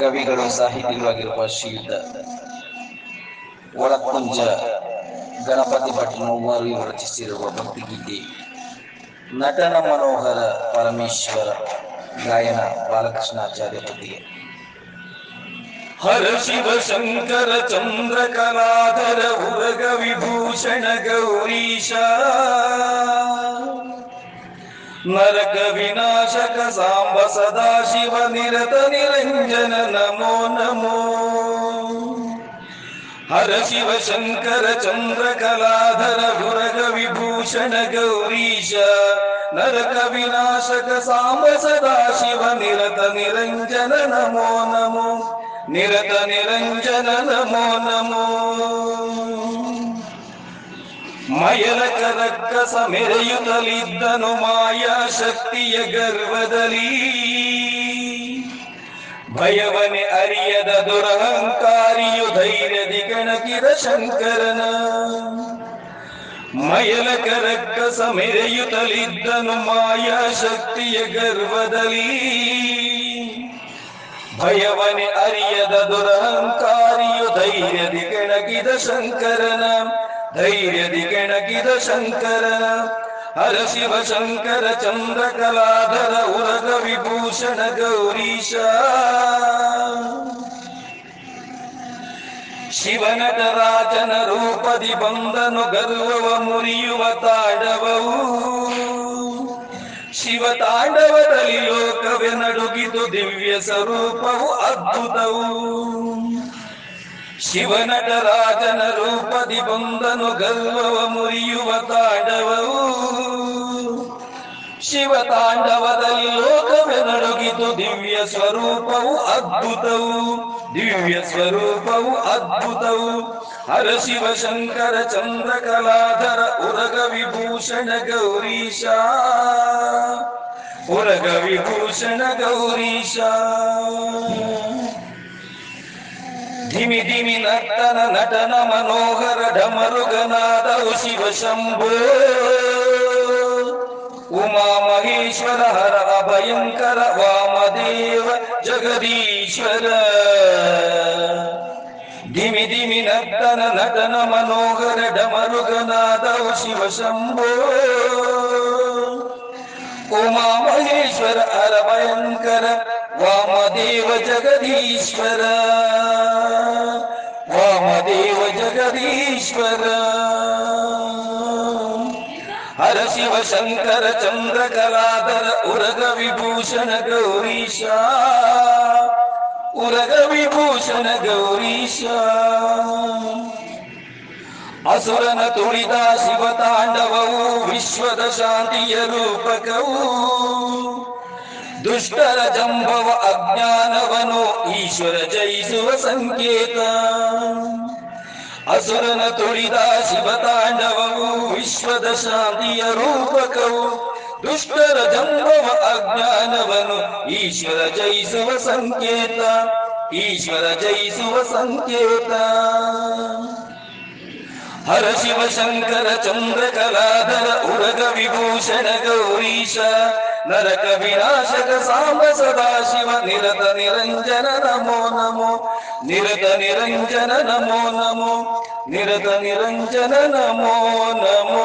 ಕವಿಗಳು ಸಾಹಿತಿಗಳು ಆಗಿರುವ ಶ್ರೀಯುತ ಒಳಕುಂಜ ಗಣಪತಿ ಭಟ್ನವರು ರಚಿಸಿರುವ ಭಕ್ತಿಗೀತೆ, ನಟನ ಮನೋಹರ ಪರಮೇಶ್ವರ, ಗಾಯನ ಬಾಲಕೃಷ್ಣಾಚಾರ್ಯ ಕೃತಿಗೆ ಹರ ಶಿವ ಶಂಕರ ಚಂದ್ರ ಕಲಾಧರ ಉರಗ ವಿಭೂಷಣ ಗೌರೀಶ. നരക വിനാശക സാംബ സദാശിവ നിരത നിരഞ്ജന നമോ നമോ ഹര ശിവ ശങ്കര ചന്ദ്രകലാധര ഗുരഗ വിഭൂഷണ ഗൗരീശ നരക വിനാശക സാംബ സദാശിവ നിരത നിരഞ്ജന നമോ നമോ നിരത നിരഞ്ജന നമോ നമോ ನಮೋ ರಕ್ಕಸ ಮಾಯಾ ಶಕ್ತಿಯ ಗರ್ವದಲ್ಲಿ. ಭಯವನೆ ಅರಿಯದ ದುರಹಂಕಾರಿಯು ಧೈರ್ಯದಿ ಗಣಕಿದ ಶಂಕರನ. ಮಯಲಕ ರಕ್ಕಸ ಮಾಯಾ ಶಕ್ತಿಯ ಗರ್ವದಲ್ಲಿ. ಭಯವನೆ ಅರಿಯದ ದುರಹಂಕಾರಿಯು ಧೈರ್ಯದಿ ಕೆಣಗಿದ ಶಂಕರನ. ಧೈರ್ಯದಿ ಕೆಣಕಿದ ಶಂಕರ, ಹರ ಶಿವ ಶಂಕರ ಚಂದ್ರ ಕಲಾಧರ ಉರಗ ವಿಭೂಷಣ, ಗೌರೀಶ. ಶಿವನಟರಾಜನ ರೂಪದಿ ಬಂದನು, ಗರ್ವವ ಮುರಿಯುವ ತಾಂಡವವು. ಶಿವ ತಾಂಡವದಲ್ಲಿ ಲೋಕವೇ ನಡುಗಿದು ದಿವ್ಯ ಸ್ವರೂಪವು ಅದ್ಭುತವು. ಶಿವನಟರಾಜನ ರೂಪದಿ ಬಂದನು ಗರ್ವವ ಮುರಿಯುವ ತಾಂಡವವು. ಶಿವ ತಾಂಡವದಲ್ಲಿ ಲೋಕವೇ ನಡುಗಿತು ದಿವ್ಯ ಸ್ವರೂಪವು ಅದ್ಭುತವು. ದಿವ್ಯ ಸ್ವರೂಪವು ಅದ್ಭುತವು. ಹರ ಶಿವ ಶಂಕರ ಚಂದ್ರ ಕಲಾಧರ ಉರಗ ವಿಭೂಷಣ ಗೌರೀಶ. ಉರಗ ವಿಭೂಷಣ ಗೌರೀಶ. ಧಿಮಿ ಧಿಮಿ ನರ್ತನ ನಟನ ಮನೋಹರ ಢಮರುಗನಾದವು ಶಿವ ಶಂಭೋ ಉಮಾ ಮಹೇಶ್ವರ ಹರ ಅಭಯಂಕರ ವಾಮದೇವ ಜಗದೀಶ್ವರ ಧಿಮಿ ಧಿಮಿ ನರ್ತನ ನಟನ ಮನೋಹರ ಢಮರುಗನಾದವು ಶಿವ ಶಂಭೋ ಉಮಾ ಮಹೇಶ್ವರ ಹರ ಭಯಂಕರ ವಾಮದೇವ ಜಗದೀಶ್ವರ. ವಾಮದೇವ ಜಗದೀಶ್ವರ. ಹರ ಶಿವ ಶಂಕರ ಚಂದ್ರ ಕಲಾಧರ ಉರಗ ವಿಭೂಷಣ ಗೌರೀಶ. ಉರಗ ವಿಭೂಷಣ ಗೌರೀಶ. ಅಸುರನ ತುಳಿದ ಶಿವ ತಾಂಡವವು ವಿಶ್ವದ ಶಾಂತಿಯ ರೂಪಕವು. ದುಷ್ಟರ ಜಂಭವ ಅಜ್ಞಾನವನು ಈಶ್ವರ ಜಯಿಸುವ ಸಂಕೇತ. ಅಸುರನ ತುಳಿದ ಶಿವತಾಂಡವವು ವಿಶ್ವದ ಶಾಂತಿಯ ರೂಪಕವು. ದುಷ್ಟರ ಜಂಬವ ಅಜ್ಞಾನವನು ಈಶ್ವರ ಜಯಿಸುವ ಸಂಕೇತ. ಈಶ್ವರ ಜಯಿಸುವ ಸಂಕೇತ. ಹರ ಶಿವ ಶಂಕರ ಚಂದ್ರ ಕಲಾಧರ ಉರಗ ವಿಭೂಷಣ ಗೌರೀಶ ನರಕ ವಿನಾಶಕ ಸಾಂಬ ಸದಾ ಶಿವ ನಿರತ ನಿರಂಜನ ನಮೋ ನಮೋ ನಿರತ ನಿರಂಜನ ನಮೋ ನಮೋ ನಿರತ ನಿರಂಜನ ನಮೋ ನಮೋ